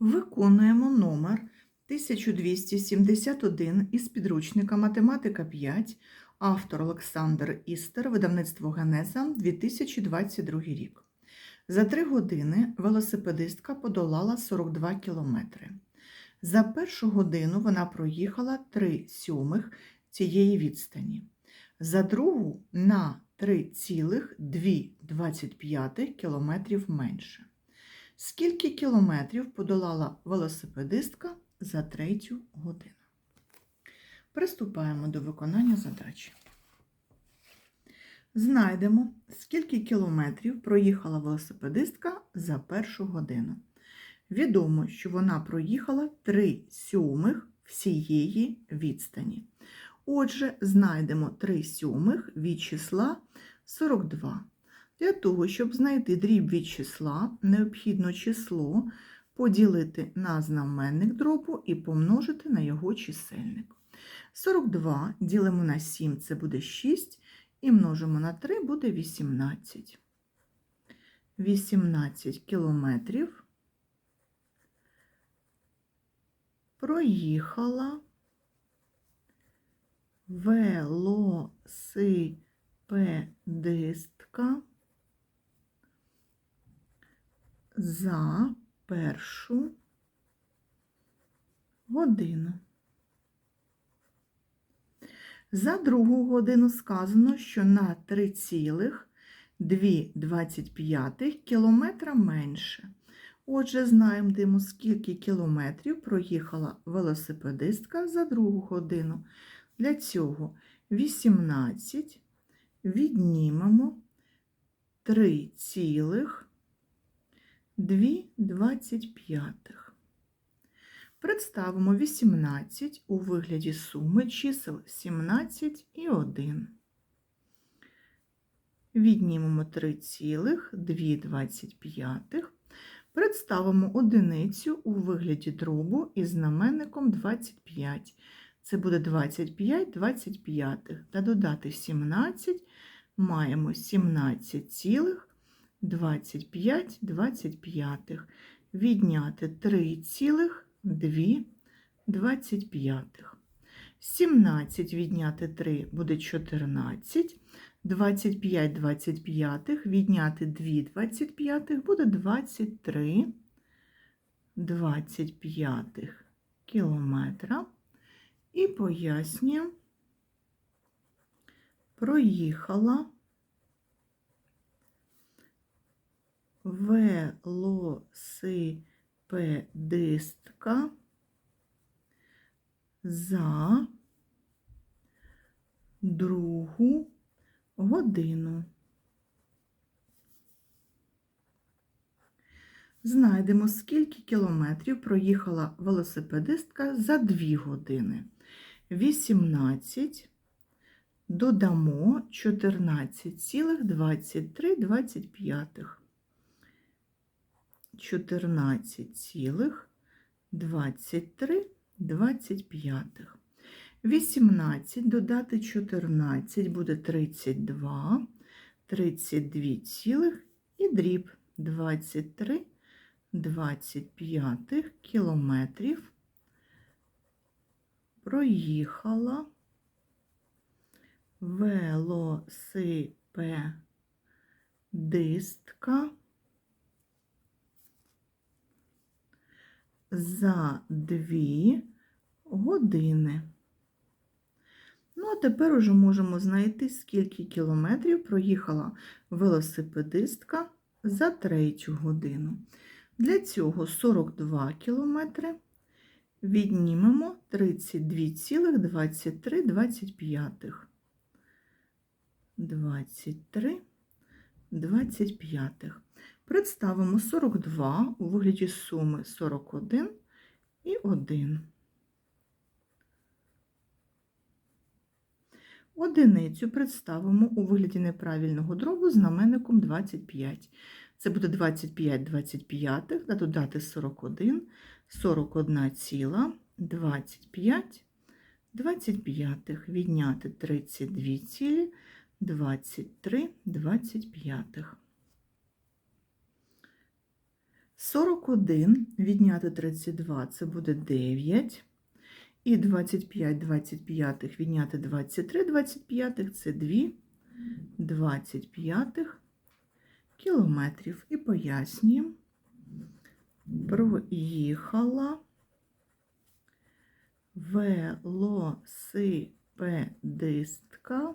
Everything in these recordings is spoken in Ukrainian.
Виконуємо номер 1271 із підручника Математика 5, автор Олександр Істер, видавництво Генеза, 2022 рік. За три години велосипедистка подолала 42 кілометри. За першу годину вона проїхала 3 сьомих цієї відстані. За другу на 3,225 кілометрів менше. Скільки кілометрів подолала велосипедистка за третю годину? Приступаємо до виконання задачі. Знайдемо, скільки кілометрів проїхала велосипедистка за першу годину. Відомо, що вона проїхала 3 сьомих всієї відстані. Отже, знайдемо 3 сьомих від числа 42. Для того, щоб знайти дріб від числа, необхідно число поділити на знаменник дробу і помножити на його чисельник. 42 ділимо на 7, це буде 6, і множимо на 3 буде 18. 18 кілометрів проїхала велосипедистка за першу годину. За другу годину сказано, що на 3,225 кілометра менше. Отже, знаємо, скільки кілометрів проїхала велосипедистка за другу годину. Для цього 18 віднімемо 3,225. Представимо 18 у вигляді суми чисел 17 і 1. Віднімемо 3,225. Представимо одиницю у вигляді дробу із знаменником 25. Це буде 25 25. Та додати 17 маємо 17,25 25. Відняти 3,2 25. 17 відняти 3 буде 14. 25 25 відняти 2 25 буде 23 25 кілометра. І пояснюємо, проїхала велосипедистка за другу годину. Знайдемо, скільки кілометрів проїхала велосипедистка за 2 години. 18 додамо 14,23. 14,23 25. 18 додати 14 буде 32, 32 цілих і дріб 23 25 кілометрів проїхала велосипедистка за дві години. Ну, а тепер уже можемо знайти, скільки кілометрів проїхала велосипедистка за третю годину. Для цього 42 кілометри віднімемо 32,23 23 25. Представимо 42 у вигляді суми 41 і 1. Одиницю представимо у вигляді неправильного дробу знаменником 25. Це буде 25 25, та додати 41, 41 ціла, 25, 25, відняти 32 цілі, 23, 25. 41 відняти 32 це буде 9. І 25 25 відняти 23 25 це 2 25 кілометрів. І пояснюємо. Проїхала велосипедистка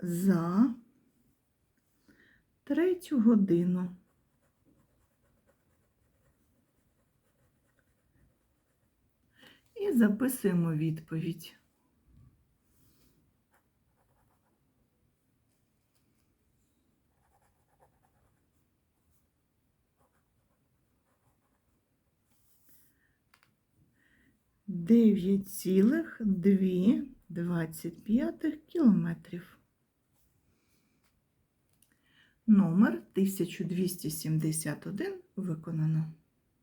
за третю годину. Записуємо відповідь. Дев'ять цілих дві двадцять п'ятих кілометрів. Номер 1271 виконано.